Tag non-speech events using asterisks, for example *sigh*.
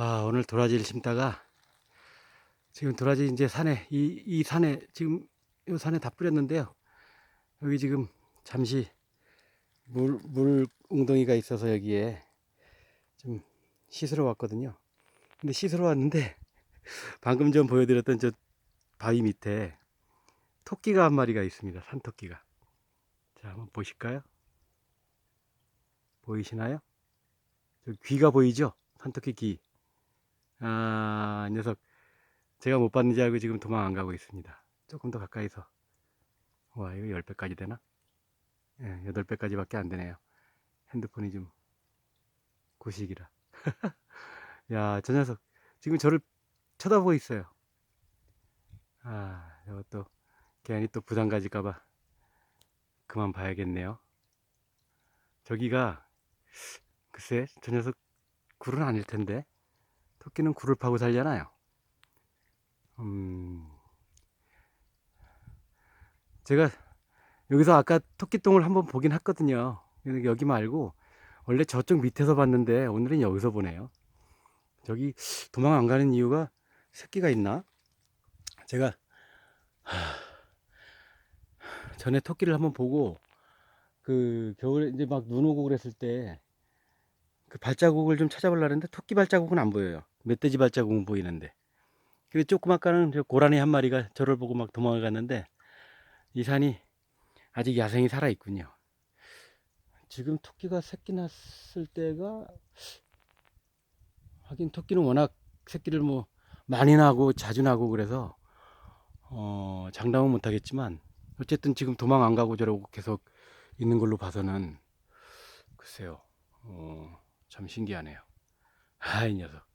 아, 오늘 도라지를 심다가 지금 도라지 이제 산에 이, 이 산에 지금 이 산에 다 뿌렸는데요. 여기 지금 잠시 물, 물 웅덩이가 있어서 여기에 좀 씻으러 왔거든요. 근데 씻으러 왔는데 *laughs* 방금 전 보여드렸던 저 바위 밑에 토끼가 한 마리가 있습니다. 산토끼가. 자, 한번 보실까요? 보이시나요? 저 귀가 보이죠? 산토끼 귀. 아, 이 녀석. 제가 못 봤는지 알고 지금 도망 안 가고 있습니다. 조금 더 가까이서. 와, 이거 10배까지 되나? 예, 8배까지 밖에 안 되네요. 핸드폰이 좀 구식이라. *laughs* 야, 저 녀석. 지금 저를 쳐다보고 있어요. 아, 이것도 괜히 또 부담 가질까봐 그만 봐야겠네요. 저기가 글쎄, 저 녀석 굴은 아닐 텐데. 토끼는 굴을 파고 살잖아요. 음, 제가 여기서 아까 토끼똥을 한번 보긴 했거든요. 여기 말고 원래 저쪽 밑에서 봤는데 오늘은 여기서 보네요. 저기 도망 안 가는 이유가 새끼가 있나? 제가 하, 전에 토끼를 한번 보고 그 겨울에 이제 막 눈 오고 그랬을 때 그 발자국을 좀 찾아보려고 했는데 토끼 발자국은 안 보여요. 멧돼지 발자국은 보이는데. 그래 조그맣까는 저 고라니 한 마리가 저를 보고 막 도망을 갔는데 이 산이 아직 야생이 살아 있군요. 지금 토끼가 새끼 났을 때가 하긴 토끼는 워낙 새끼를 뭐 많이 나고 자주 나고 그래서 어 장담은 못하겠지만 어쨌든 지금 도망 안 가고 저러고 계속 있는 걸로 봐서는 글쎄요 어, 참 신기하네요. 아이 녀석